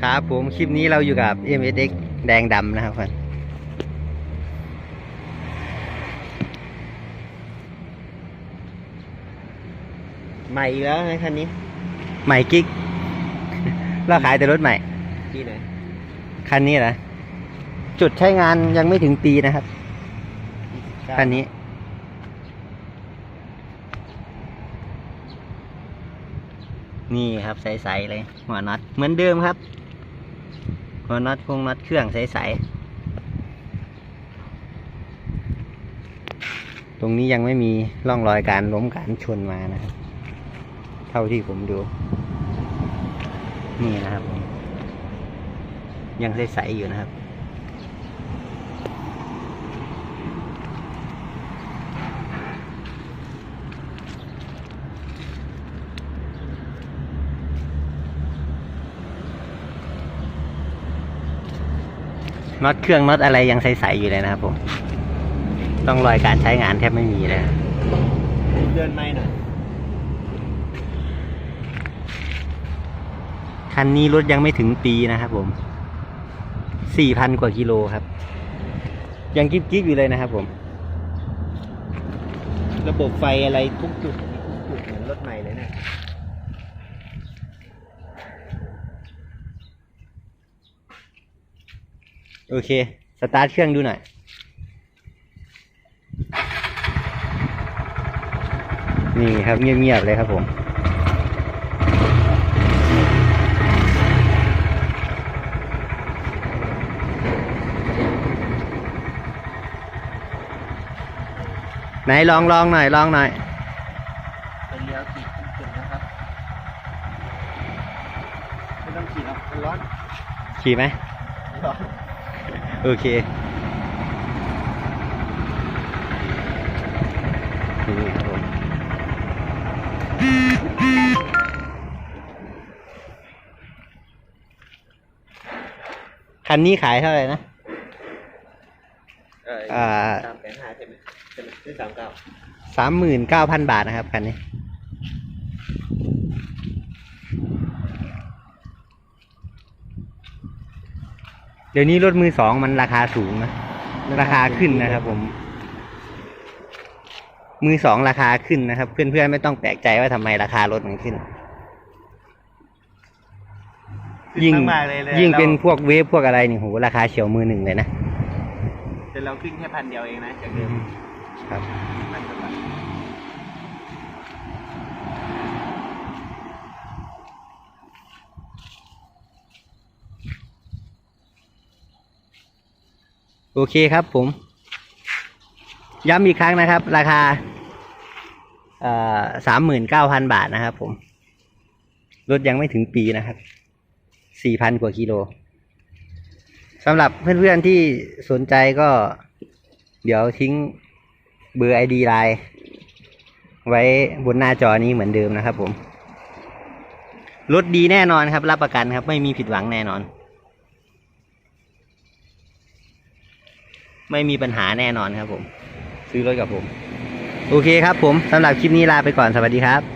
ครับผมคลิปนี้เราอยู่กับ m s x แดงดำนะครับเพื่อนใหม่อีกแล้วนะคันนี้ ใหม่กิ๊ก เราขายแต่รถใหม่ ที่ไหน คันนี้เหรอจุดใช้งานยังไม่ถึงปีนะครับ คันนี้ นี่ครับใสๆเลย หัวน็อตเหมือนเดิมครับ หัวน็อตคงน็อตเครื่องใสๆ ตรงนี้ยังไม่มีร่องรอยการล้มการชนมานะครับ เท่าที่ผมดู นี่นะครับ ยังใสๆอยู่นะครับ น็อตเครื่องน็อตอะไรยังใสๆอยู่เลยนะครับผม ต้องรอยการใช้งานแทบไม่มีเลยครับเดินไม่หน่อยคันนี้รถยังไม่ถึงปีนะครับผม สี่พันกว่ากิโลครับ ยังกิ๊บกิ๊บอยู่เลยนะครับผม ระบบไฟอะไรทุกจุดทุกจุดเหมือนรถใหม่เลยนะ โอเค สตาร์ทเครื่องดูหน่อย นี่ครับเงียบๆเลยครับผมไหนลองลองหน่อยลองหน่อยเป็นเลี้ยวขี่จุดนะครับไม่ต้องขี่หรอกมันร้อน ขี่ไหมร้อน โอเคนี่ครับผมคันนี้ขายเท่าไหร่นะเอออ่าสามแสนห้าใช่ไหมใช่ไหมซื้อสามเก้าสามหมื่นเก้าพันบาทนะครับคันนี้ เดี๋ยวนี้รถมือสองมันราคาสูงนะราคาขึ้นนะครับ ผม มือสองราคาขึ้นนะครับ เพื่อนๆไม่ต้องแปลกใจว่าทำไมราคารถมันขึ้น ยิ่งมากๆเลยเลยยิ่งเป็นราพวกเวฟพวกอะไรนี่โหราคาเฉียวมือหนึ่งเลยนะแต่เราขึ้นแค่พันเดียวเองนะจากเดิมครับ พันกว่าบาท โอเคครับผม ย้ำอีกครั้งนะครับ ราคาสามหมื่นเก้าพันบาทนะครับผม รถยังไม่ถึงปีนะครับสี่พันกว่ากิโลสำหรับเพื่อนๆที่สนใจก็ เดี๋ยวทิ้งเบอร์ไอดีไลน์ไว้บนหน้าจอนี้เหมือนเดิมนะครับผม รถดีแน่นอนครับ รับประกันครับ ไม่มีผิดหวังแน่นอน ไม่มีปัญหาแน่นอนครับผม ซื้อรถกับผม โอเคครับผมสำหรับคลิปนี้ลาไปก่อนสวัสดีครับ